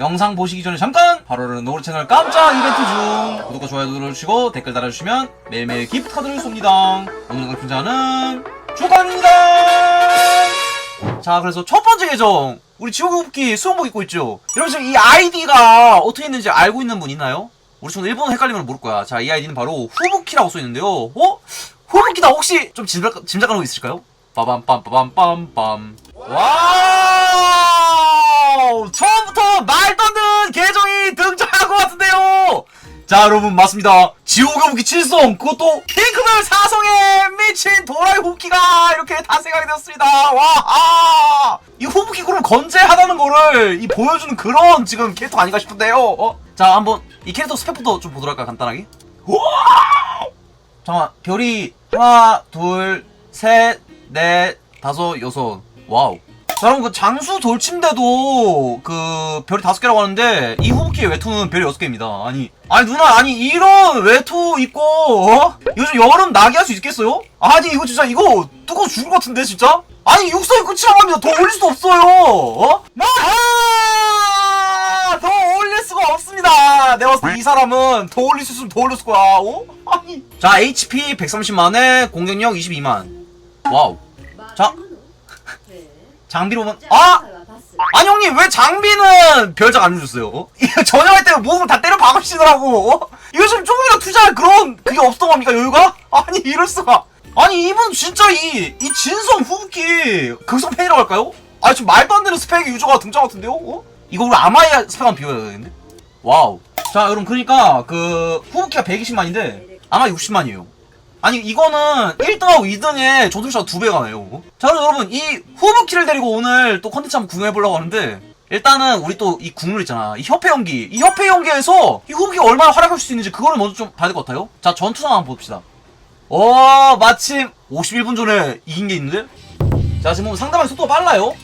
영상 보시기 전에 잠깐 바로는 노루 채널 깜짝 이벤트 중 구독과 좋아요 눌러주시고 댓글 달아주시면 매일매일 기프트 카드를 쏩니다. 오늘 팀장은 주관입니다. 자 그래서 첫 번째 계정. 우리 뽑기 수영복 입고 있죠? 여러분 지금 이 아이디가 어떻게 있는지 알고 있는 분 있나요? 우리 친구 일본어 헷갈리면 모를 거야. 자 이 아이디는 바로 후부키라고 써있는데요. 어? 후부키다 혹시 좀 짐작, 짐작하는 거 있으실까요? 빠밤빰빠밤빰빰. 와우 처음부터 말도 안 되는 계정이 등장한 것 같은데요 자 여러분 맞습니다. 지옥의 후기 7성 그것도 핑크별 사성에 미친 도라이 후키가 이렇게 탄생하게 되었습니다. 와이 후부키 그럼 건재하다는 거를 이 보여주는 그런 지금 캐릭터 아닌가 싶은데요. 어? 자 한번 이 캐릭터 스펙부터 좀 보도록 할까 간단하게? 우와! 잠깐만 별이 하나 둘셋넷 다섯 여섯. 와우. 자 여러분 그 장수 돌침대도 그 별이 다섯 개라고 하는데 이 후부키의 외투는 별이 여섯 개입니다 아니 아니 누나 아니 이런 외투 입고 어? 요즘 여름 나게 할 수 있겠어요? 아니 이거 진짜 이거 뜨거워 죽을 것 같은데 진짜? 아니 육성이 끝이라고 합니다 더 올릴 수도 없어요 어? 아! 더 올릴 수가 없습니다 내가 봤을 때 이 사람은 더 올릴 수 있으면 더 올렸을 거야 어? 아니 자 HP 130만에 공격력 22만 와우 자 장비로 보면 아! 아니 형님 왜 장비는 별작 안 주셨어요? 어? 이거 전역할 때 모금 다 때려 박으시더라고 어? 이거 좀 조금이라도 투자할 그런 그게 없던 겁니까 여유가? 아니 이럴 수가 아니 이분 진짜 이, 이 진성 후기 극성 팬이라고 할까요? 아니 좀 말도 안 되는 스펙의 유저가 등장 같은데요? 어? 이거 우리 아마이아 스펙 한번 비워야 되겠는데? 와우 자 여러분 그러니까 그 후기가 120만인데 아마 60만이에요 아니 이거는 1등하고 2등의 조술샤가 두 배가 나요. 자 그럼 여러분 이 후브키를 데리고 오늘 또 컨텐츠 한번 구경해보려고 하는데 일단은 우리 또 이 국룰 있잖아 이 협회 연기 이 협회 연기에서 이 후브키가 얼마나 활약할 수 있는지 그거를 먼저 좀 봐야 될 것 같아요. 자 전투상 한번 봅시다. 어 마침 51분 전에 이긴 게 있는데 자 지금 상당히 속도가 빨라요.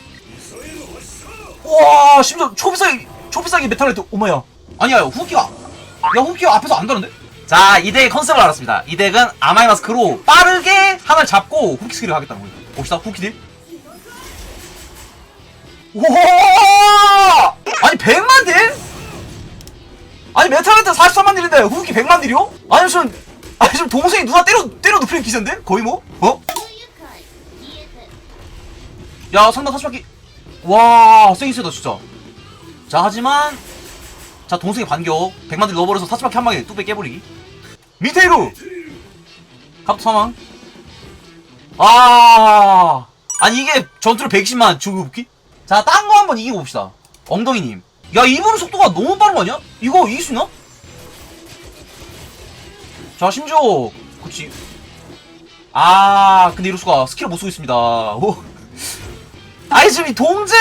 와 심지어 초비싸게 초비싸게 메탈레트 오마야 아니야 후브키가 야 후브키가 앞에서 안 가는데? 자, 이 덱의 컨셉을 알았습니다. 이 덱은 아마이 마스 크로 빠르게 하나를 잡고 후키 스킬을 하겠다는 거예요. 봅시다, 후키 딜. 우와! 아니, 100만 딜? 아니, 메탈한테 43만 딜인데 후키 100만 딜이요? 아니, 지금, 아니, 지금 동생이 누나 때려, 때려 눕히는 기세인데? 거의 뭐? 어? 야, 상당 사시바퀴. 와, 세긴 세다, 진짜. 자, 하지만, 자 동생의 반격 100만 딜 넣어버려서 사치바퀴 한 방에 뚝배 깨버리기. 미테이루! 갑 사망 아! 아니 이게 전투를 120만 중국기? 자 딴 거 한번 이겨봅시다. 엉덩이님. 야 이분 속도가 너무 빠른 거 아니야? 이거 이길 수 있나? 자 심지어 그치. 아 근데 이럴 수가. 스킬을 못 쓰고 있습니다. 오. 아니 지금 이 동제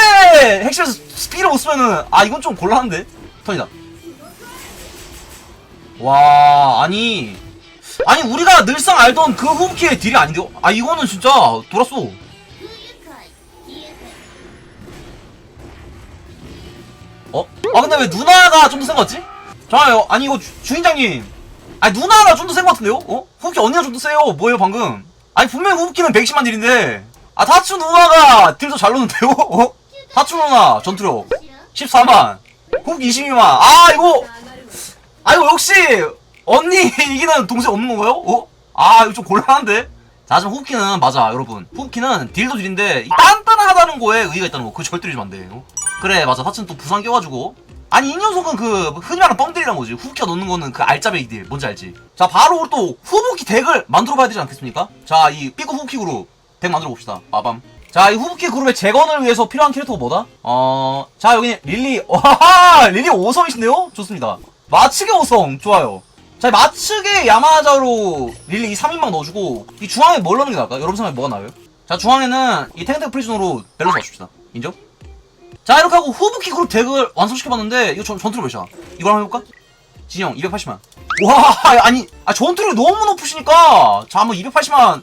핵실에서 스피를 못 쓰면은 아 이건 좀 곤란한데 턴이다. 와, 아니. 아니, 우리가 늘상 알던 그 후키의 딜이 아닌데요? 아, 이거는 진짜 돌았어. 어? 아, 근데 왜 누나가 좀 더센거 같지? 잠깐만요. 아니, 이거 주, 주인장님. 아니, 누나가 좀 더센거 같은데요? 어? 후키 언니가 좀 더 세요. 뭐예요, 방금? 아니, 분명히 후키는 110만 딜인데. 아, 타츠 누나가 딜 더잘 넣는데요? 어? 타츠 누나 전투력 14만. 후키 22만. 아, 이거. 아 이거 역시 언니 이기는 동생 없는 건가요? 어? 아 이거 좀 곤란한데? 자 지금 후키는 맞아 여러분 후키는 딜도 딜인데 이 단단하다는 거에 의의가 있다는 거 그거 절대 잊으면 안 돼. 요 그래 맞아 사ችን 또 부상 껴가지고 아니 이 녀석은 그 흔히 말하는 뻥딜이란 거지 후키가 넣는 거는 그 알짜배기 딜 뭔지 알지? 자 바로 또 후부키 덱을 만들어 봐야 되지 않겠습니까? 자 이 삐꾸 후키 그룹 덱 만들어 봅시다 빠밤 자, 이 후부키 그룹의 재건을 위해서 필요한 캐릭터가 뭐다? 어, 자, 여기 릴리, 와하! 릴리 5성이신데요? 좋습니다. 마츠게 5성, 좋아요. 자, 마츠게 야마자로 릴리 이 3인방 넣어주고, 이 중앙에 뭘 넣는 게 나을까? 여러분 생각에 뭐가 나아요? 자, 중앙에는 이 탱탱 프리즌으로 밸런스 맞춥시다. 인정? 자, 이렇게 하고 후부키 그룹 덱을 완성시켜봤는데, 이거 전, 전투를 몇이야? 이걸 한번 해볼까? 진영, 280만. 와, 아니, 아, 전투력이 너무 높으시니까, 자, 한번 280만.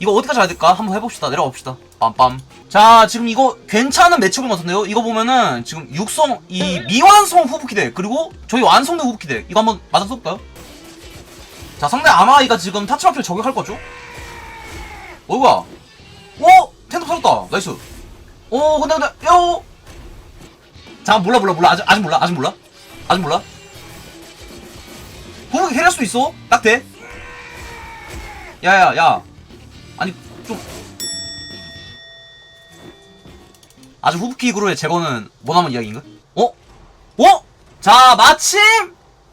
이거 어디까지 가야 될까? 한번 해봅시다. 내려가 봅시다. 빰빰. 자, 지금 이거 괜찮은 매치업인 것 같은데요? 이거 보면은 지금 육성, 이 미완성 후부키 덱, 그리고 저희 완성된 후부키 덱. 이거 한번 맞아 써볼까요? 자, 상대 아마이가 지금 타치마키를 저격할 거죠? 어이구야. 오! 텐트 살았다. 나이스. 오, 근데, 근데, 요! 잠깐 몰라 몰라 몰라 아직 아직 몰라 아직 몰라 아직 몰라 후보기 캐리할 수도 있어 딱 돼. 야 야 야 아니 좀. 아직 후보기 그룹의 제거는 원하는 이야기인가? 어? 어? 자 마침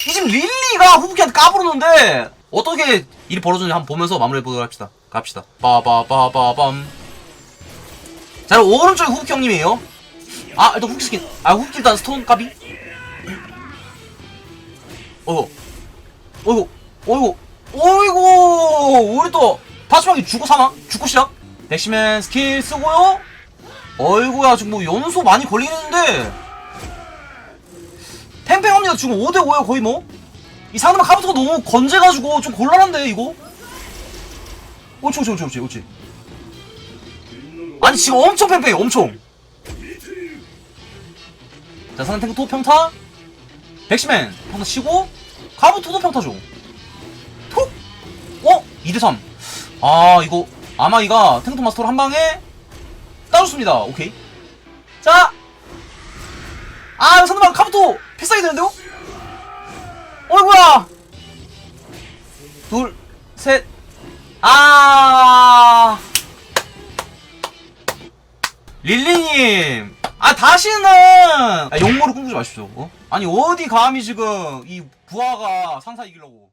이 집 릴리가 후보기한테 까부르는데 어떻게 일이 벌어졌는지 한번 보면서 마무리해보도록 합시다. 갑시다. 빠바바바밤. 자 그럼 오른쪽에 후보기 형님이에요. 아 일단 후기 스킨. 아 후기 일단 스톤 까비. 어이구. 어이구. 어이구. 어이구. 우리 또 파츠방이 죽고 사망 죽고 시작? 백시맨 스킬 쓰고요? 어이구야 지금 뭐 연소 많이 걸리는데. 팽팽합니다. 지금 5대5에요 거의 뭐 이 상대방 카부터가 너무 건재가지고 좀 곤란한데 이거? 옳지 옳지 옳지 옳지 아니 지금 엄청 팽팽해 엄청. 자 상대 탱크 또 평타. 백시맨 평타 치고 카부토도 평타죠. 톡! 어? 2대3 아 이거 아마 이가 탱크 마스터로 한 방에 따줬습니다 오케이 자 아, 상대방 카부토 필살기 되는데요? 어이구야! 둘, 셋, 아. 릴리님! 아, 다시는! 아, 욕모를 꿈꾸지 마십시오, 어? 아니, 어디 감히 지금, 이 부하가 상사 이기려고.